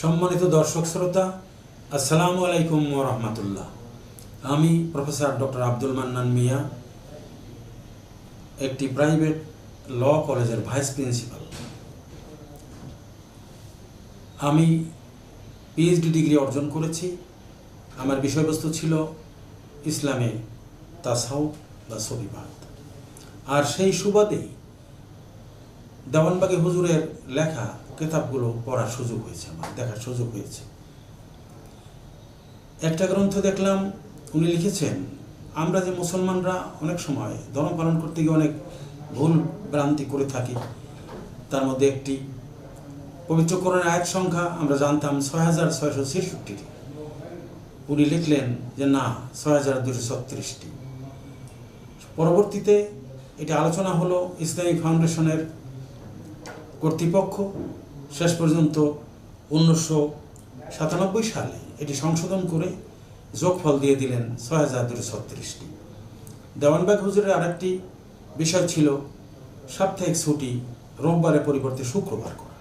সম্মানিত দর্শক শ্রোতা, আসসালামু আলাইকুম রহমতুল্লাহ। আমি প্রফেসর ডক্টর আব্দুল মান্নান মিয়া, একটি প্রাইভেট ল কলেজের ভাইস প্রিন্সিপাল। আমি পিএইচডি ডিগ্রি অর্জন করেছি। আমার বিষয়বস্তু ছিল ইসলামে তাসাউ বা সবিবাদ আর সেই সুবাদেই দেওয়ানবাগী হুজুরের লেখা কেতাবগুলো পড়ার সুযোগ হয়েছে আমার, দেখার সুযোগ হয়েছে। একটা গ্রন্থ দেখলাম, উনি লিখেছেন, আমরা যে মুসলমানরা অনেক সময় ধর্ম পালন করতে গিয়ে অনেক ভুল ভ্রান্তি করে থাকি। তার মধ্যে একটি পবিত্র করণের আয়াত সংখ্যা আমরা জানতাম ছয় হাজার ছয়শো ছেষট্টিটি। উনি লিখলেন যে না, ছয় হাজার দুশো ছত্রিশটি। পরবর্তীতে এটা আলোচনা হলো ইসলামিক ফাউন্ডেশনের কর্তৃপক্ষ। শেষ পর্যন্ত উনিশশো সাতানব্বই সালে এটি সংশোধন করে যোগফল দিয়ে দিলেন ছয় হাজার দুশো ছত্রিশটি। দেওয়ানবাগ হুজুরের আরেকটি বিষয় ছিল, সাপ্তাহিক ছুটি রোববারের পরিবর্তে শুক্রবার করা।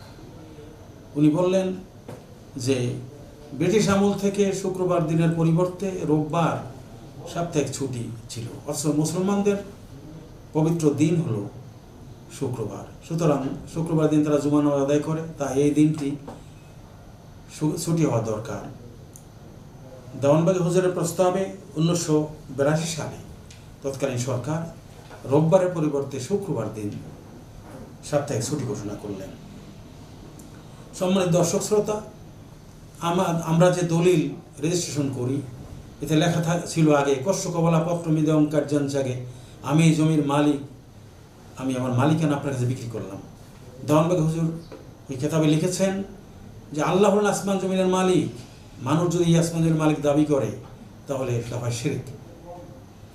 উনি বললেন যে, ব্রিটিশ আমল থেকে শুক্রবার দিনের পরিবর্তে রোববার সাপ্তাহিক ছুটি ছিল, অথচ মুসলমানদের পবিত্র দিন হলো শুক্রবার। সুতরাং শুক্রবার দিন তারা জুমা নামাজ আদায় করে, তা এই দিনটি ছুটি হওয়া দরকার। দেওয়ানবাগী হুজুরের প্রস্তাবে উনিশশো বিরাশি সালে তৎকালীন সরকার রোববারের পরিবর্তে শুক্রবার দিন সাপ্তাহিক ছুটি ঘোষণা করলেন। সম্মানিত দর্শক শ্রোতা আমার যে দলিল রেজিস্ট্রেশন করি, এতে লেখা ছিল আগে কষ্ট কবলা পত্র মিদে অঙ্কার জাগে আমি জমির মালিক আমি আমার মালিকানা আপনার কাছে বিক্রি করলাম। দেওয়ানবাগ হুজুর, ওই কেতাবে লিখেছেন যে আল্লাহ আসমান জমিনের মালিক, মানুষ যদি এই আসমান জমির মালিক দাবি করে, তাহলে এটা হয় শিরিক।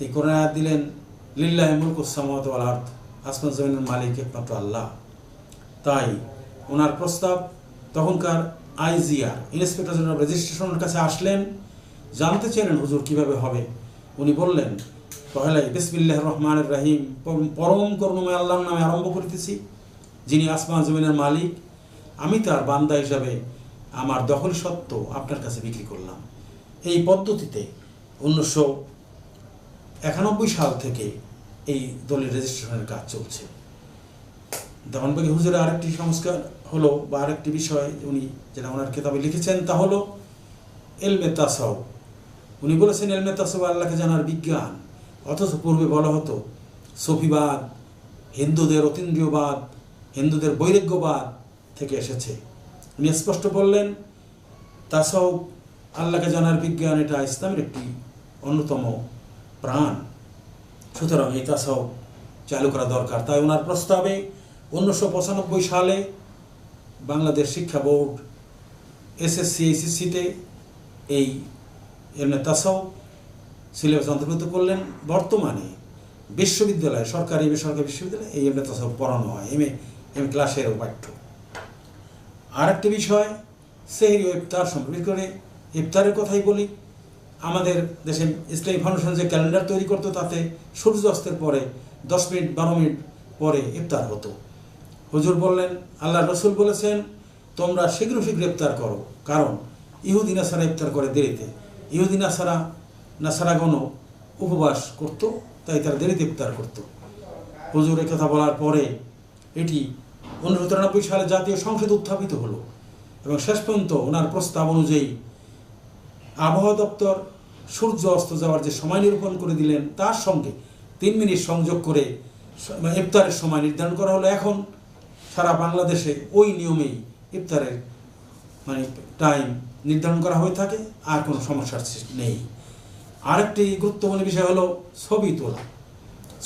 এই কোরআন দিলেন, লিল্লাহ মুলক সামাত ওয়াল আর্থ আসমান জমিনের মালিক একমাত্র আল্লাহ। তাই ওনার প্রস্তাব তখনকার আইজিআর, ইন্সপেক্টর জেনারেল রেজিস্ট্রেশনের কাছে আসলেন, জানতে চাইলেন হুজুর কীভাবে হবে। উনি বললেন পহেলাই বিসমিল্লাহ রহমানের রাহিম। পরম- করুণময় আল্লাহর নামে আরম্ভ করিতেছি, যিনি আসমান জমিনের মালিক। আমি তার বান্দা হিসাবে আমার দখল সত্ত্ব আপনার কাছে বিক্রি করলাম। এই পদ্ধতিতে উনিশশো একানব্বই সাল থেকে এই দলের রেজিস্ট্রেশনের কাজ চলছে। দেওয়ানবাগী হুজুরের আরেকটি সংস্কার হলো, বা আরেকটি বিষয় উনি যেটা ওনার কেতাবে লিখেছেন, তা হলো, এলমে তাসাও উনি বলেছেন, এলমে তাসাও আল্লাহকে জানার বিজ্ঞান। অথচ পূর্বে বলা হতো, সফিবাদ, হিন্দুদের অতীন্দ্রিয়বাদ, হিন্দুদের বৈরাগ্যবাদ থেকে এসেছে। উনি স্পষ্ট বললেন তাসাও আল্লাহকে জানার বিজ্ঞান এটা ইসলামের একটি অন্যতম প্রাণ। সুতরাং এই তাসাও চালু করা দরকার। তাই ওনার প্রস্তাবে উনিশশো পঁচানব্বই সালে বাংলাদেশ শিক্ষা বোর্ড, এসএসসি, এইচএসসিতে এই এমনি তাসাও সিলেবাস অন্তর্ভুক্ত করলেন বর্তমানে বিশ্ববিদ্যালয়ে, সরকারি বেসরকারি বিশ্ববিদ্যালয়ে এই এমনি তাসাও পড়ানো হয়। এম এম ক্লাসের পাঠ্য আরেকটি বিষয়, সেহরি ও ইফতার সম্পর্কে বিশেষ করে ইফতারের কথাই বলি। আমাদের দেশে ইসলামী ফাউন্ডেশন যে ক্যালেন্ডার তৈরি করতো, তাতে সূর্যাস্তের পরে দশ মিনিট, বারো মিনিট পরে ইফতার হতো। হুজুর বললেন, আল্লাহ রসুল বলেছেন, তোমরা শীঘ্র শীঘ্র ইফতার করো। কারণ ইহুদি নাসারা ইফতার করে দেরিতে। ইহুদি নাসারা নাসারাগণও উপবাস করত, তাই তারা দেরিতে ইফতার করত। হুজুর এ কথা বলার পরে এটি উনিশশো তিরানব্বই সালে জাতীয় সংসদ উত্থাপিত হলো এবং শেষ পর্যন্ত ওনার প্রস্তাব অনুযায়ী আবহাওয়া দপ্তর সূর্য অস্ত যাওয়ার যে সময় নিরূপণ করে দিলেন, তার সঙ্গে তিন মিনিট সংযোগ করে মানে ইফতারের সময় নির্ধারণ করা হলো। এখন সারা বাংলাদেশে ওই নিয়মেই ইফতারের মানে টাইম নির্ধারণ করা হয়ে থাকে, আর কোনো সমস্যার নেই। আরেকটি গুরুত্বপূর্ণ বিষয় হলো ছবি তোলা।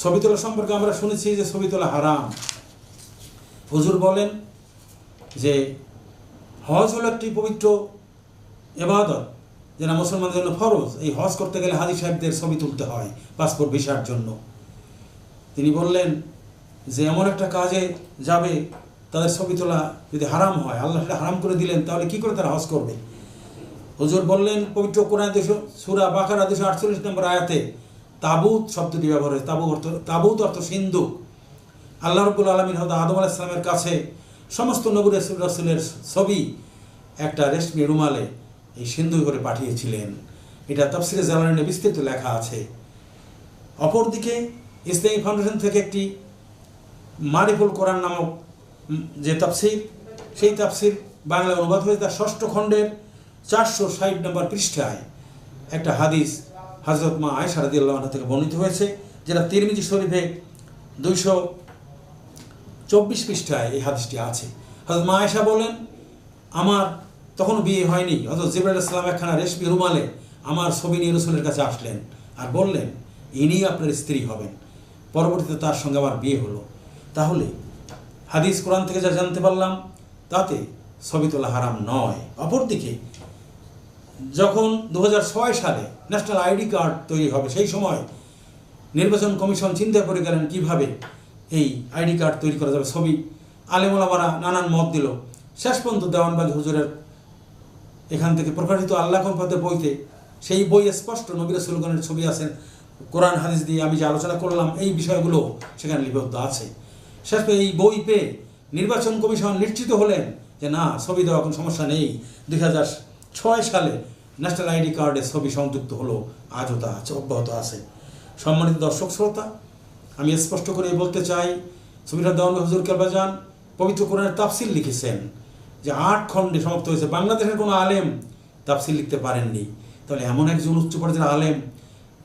ছবি তোলা সম্পর্কে আমরা শুনেছি যে ছবি তোলা হারাম। হুজুর বলেন যে হজ হলো একটি পবিত্র এবাদত যেটা মুসলমানদের জন্য ফরজ। এই হজ করতে গেলে হাজি সাহেবদের ছবি তুলতে হয় পাসপোর্ট ভিসার জন্য। তিনি বললেন যে এমন একটা কাজে যাবে, তাদের ছবি তোলা যদি হারাম হয়, আল্লাহ হারাম করে দিলেন, তাহলে কি করে তারা হজ করবে? হুজুর বললেন, পবিত্র কোরআন দুশো সুরা বাকারা দুশো আটচল্লিশ নম্বর আয়াতে, তাবুত শব্দটি ব্যবহার হয়েছে। তাবু অর্থ, তাবুত অর্থ সিন্ধু আল্লাহ রবুল আলমিন হয়তো আদম আলাহ ইসলামের কাছে সমস্ত নবুর রসুল রসুলের ছবি একটা রেশমি রুমালে এই সিন্ধু করে পাঠিয়েছিলেন। এটা তাফসিরে জালানে বিস্তৃত লেখা আছে। অপরদিকে ইসলামী ফাউন্ডেশন থেকে একটি মারিফুল কোরআন নামক যে তাফসির, সেই তাফসির বাংলা অনুবাদ হয়েছে, তার ষষ্ঠ খণ্ডের চারশো ষাট নম্বর পৃষ্ঠায় একটা হাদিস হজরত মা আয়সা আনহা থেকে বর্ণিত হয়েছে, যেটা তিরমিজি শরীফে দুইশো চব্বিশ পৃষ্ঠায় এই হাদিসটি আছে। হজরত মা আয়সা বলেন, আমার তখন বিয়ে হয়নি। হজরত জিবরাল ইসলাম একখানা রেশমি রুমালে আমার ছবি নিয়ে রসুলের কাছে আসলেন আর বললেন ইনি আপনার স্ত্রী হবেন। পরবর্তীতে তার সঙ্গে আমার বিয়ে হলো। তাহলে হাদিস কোরআন থেকে যা জানতে পারলাম, তাতে ছবি তোলা হারাম নয়। অপরদিকে যখন দু হাজার ছয় সালে ন্যাশনাল আইডি কার্ড তৈরি হবে, সেই সময় নির্বাচন কমিশন চিন্তা করে গেলেন কীভাবে এই আইডি কার্ড তৈরি করা যাবে। ছবি আলেমোলামারা নানান মত দিল। শেষ পর্যন্ত দেওয়ানবাগ হুজুরের এখান থেকে প্রকাশিত আল্লাহ কম্পাদের বইতে সেই বই স্পষ্ট নবীর সুলগনের ছবি আছেন কোরআন হাদিস দিয়ে আমি যে আলোচনা করলাম, এই বিষয়গুলো সেখানে লিপিবদ্ধ আছে। শেষ এই বই পেয়ে নির্বাচন কমিশন নিশ্চিত হলেন যে না, ছবি দেওয়া কোনো সমস্যা নেই। দুই ছয় সালে ন্যাশনাল আইডি কার্ডে ছবি সংযুক্ত হলো। আজও তা আছে, অব্যাহত আছে। সম্মানিত দর্শক শ্রোতা, আমি স্পষ্ট করে বলতে চাই সুবিধা দেওয়ান হুজুর কেলবাজান পবিত্র কোরআনের তাফসিল লিখেছেন, যে আট খণ্ডে সমাপ্ত হয়েছে। বাংলাদেশের কোনো আলেম তাফসিল লিখতে পারেননি। তাহলে এমন একজন উচ্চ পর্যায়ের আলেম,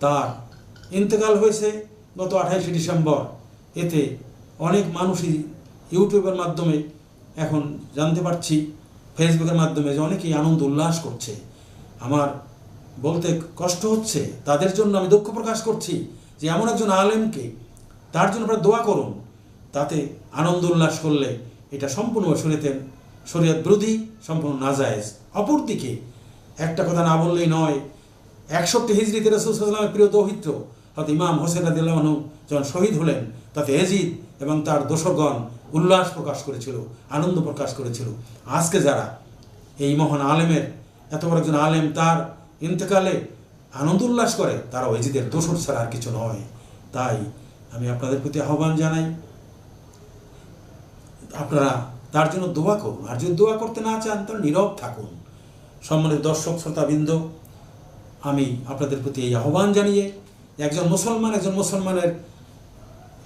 তার ইন্তেকাল হয়েছে গত আঠাইশে ডিসেম্বর। এতে অনেক মানুষই ইউটিউবের মাধ্যমে এখন জানতে পারছি ফেসবুকের মাধ্যমে যে অনেকেই আনন্দ উল্লাস করছে, আমার বলতে কষ্ট হচ্ছে, তাদের জন্য আমি দুঃখ প্রকাশ করছি যে এমন একজন আলেমকে তার জন্য আপনারা দোয়া করুন, তাতে আনন্দ উল্লাস করলে এটা সম্পূর্ণ শরীয়তের, শরীয়ত বিরোধী, সম্পূর্ণ নাজায়েজ। অপরদিকে, একটা কথা না বললেই নয়, একষট্টি হিজড়িতে রসুলামের প্রিয় দৌহিত্র হয়তো ইমাম হোসেন আদিল্লাহনু যখন শহীদ হলেন, তাতে এজিদ এবং তার দোসরগণ উল্লাস প্রকাশ করেছিল, আনন্দ প্রকাশ করেছিল। আজকে যারা এই মহান আলেমের, এত বড় একজন আলেম তার ইন্তেকালে আনন্দ উল্লাস করে, তারা এজিদের দোসর ছাড়া আর কিছু নয়। তাই আমি আপনাদের প্রতি আহ্বান জানাই, আপনারা তার জন্য দোয়া করুন। আর যদি দোয়া করতে না চান, তাহলে নীরব থাকুন। সম্মানিত দর্শক, শ্রোতাবৃন্দ, আমি আপনাদের প্রতি এই আহ্বান জানিয়ে একজন মুসলমান, একজন মুসলমানের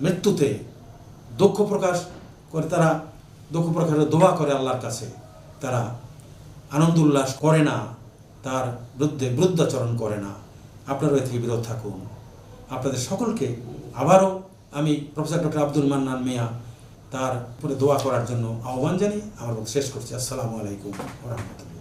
মৃত্যুতে দুঃখ প্রকাশ করে তারা দুঃখ প্রকাশের দোয়া করে আল্লাহর কাছে। তারা আনন্দ উল্লাস করে না, তার বিরুদ্ধে বৃদ্ধাচরণ করে না। আপনারা থেকে বিরত থাকুন। আপনাদের সকলকে আবারও আমি প্রফেসর ডক্টর আব্দুল মান্নান মিয়া তার উপরে দোয়া করার জন্য আহ্বান জানিয়ে আমার শেষ করছি। আসসালামু আলাইকুম রহমতুল্লাহ।